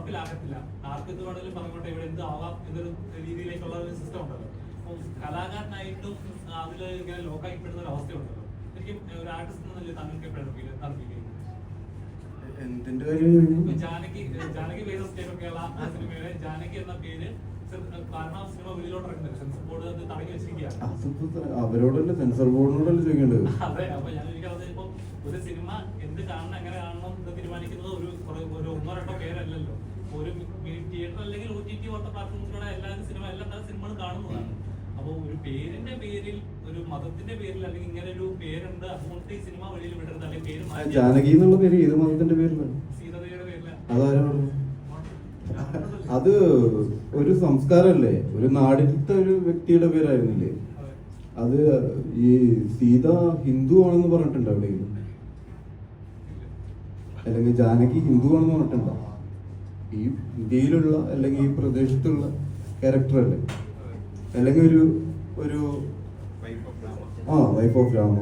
നടപ്പിലാക്കത്തില്ല ആർക്ക് എന്ത് വേണമെങ്കിലും പറഞ്ഞോട്ടെ ഇവിടെ എന്ത് ആവാം എന്നൊരു രീതിയിലേക്കുള്ള ഒരു സിസ്റ്റം ഉണ്ടല്ലോ. അപ്പോൾ കലാകാരനായിട്ടും അതിൽ ഇങ്ങനെ ലോക്കായിപ്പെടുന്ന ഒരു അവസ്ഥയുണ്ടല്ലോ. ശരിക്കും ഒരു ആർട്ടിസ്റ്റ് എന്നല്ലേ താങ്കൾക്ക് എപ്പോഴാണ് ഫീൽ എന്താണ് ഫീൽ ചെയ്യുന്നത്? എന്തിന്റെ കാര്യം ജാനകി ജാനകി വേദ സ്റ്റേറ്റ് ആ സിനിമയിലെ ജാനകി എന്ന പേര് അവരോടല്ലേ സെൻസർ ബോർഡിനോടല്ലേ ചോദിക്കേണ്ടത്? അതെ അപ്പൊ ഞാൻ ഒരു സിനിമ എന്ത് കാണണം എങ്ങനെ കാണണം എന്ന് തീരുമാനിക്കുന്നത് ഒരു ഒരു ഒന്നോ രണ്ടോ പേരല്ലല്ലോ. ഒരു തിയേറ്റർ അല്ലെങ്കിൽ ഒ ടി ടി പോലത്തെ പ്ലാറ്റ്ഫോംസിലൂടെ എല്ലാ സിനിമ എല്ലാ തരം സിനിമകളും കാണുന്നതാണ്. അപ്പോൾ ഒരു പേരിന്റെ പേരിൽ ഒരു മതത്തിന്റെ പേരിൽ അല്ലെങ്കിൽ ഇങ്ങനെ ഒരു പേരുണ്ട് അതുകൊണ്ട് ഈ സിനിമ വെളിയിൽ വിടരുത് അല്ലെങ്കിൽ പേര് ആ ജാനകി എന്നുള്ള പേര് ഏത് മതത്തിന്റെ പേരിലാണ്? സീതയുടെ? അത് ഒരു സംസ്കാരമല്ലേ? ഒരു നാടിനത്തെ ഒരു വ്യക്തിയുടെ പേരായിരുന്നില്ലേ? അത് ഈ സീത ഹിന്ദു ആണെന്ന് പറഞ്ഞിട്ടുണ്ടോ എവിടെയെങ്കിലും അല്ലെങ്കിൽ ജാനകി ഹിന്ദു ആണെന്ന് പറഞ്ഞിട്ടുണ്ടോ? ഈ ഇന്ത്യയിലുള്ള അല്ലെങ്കിൽ ഈ പ്രദേശത്തുള്ള ക്യാരക്ടർ അല്ലേ? അല്ലെങ്കിൽ ഒരു ഒരു ആ വൈഫ് ഓഫ് രാമ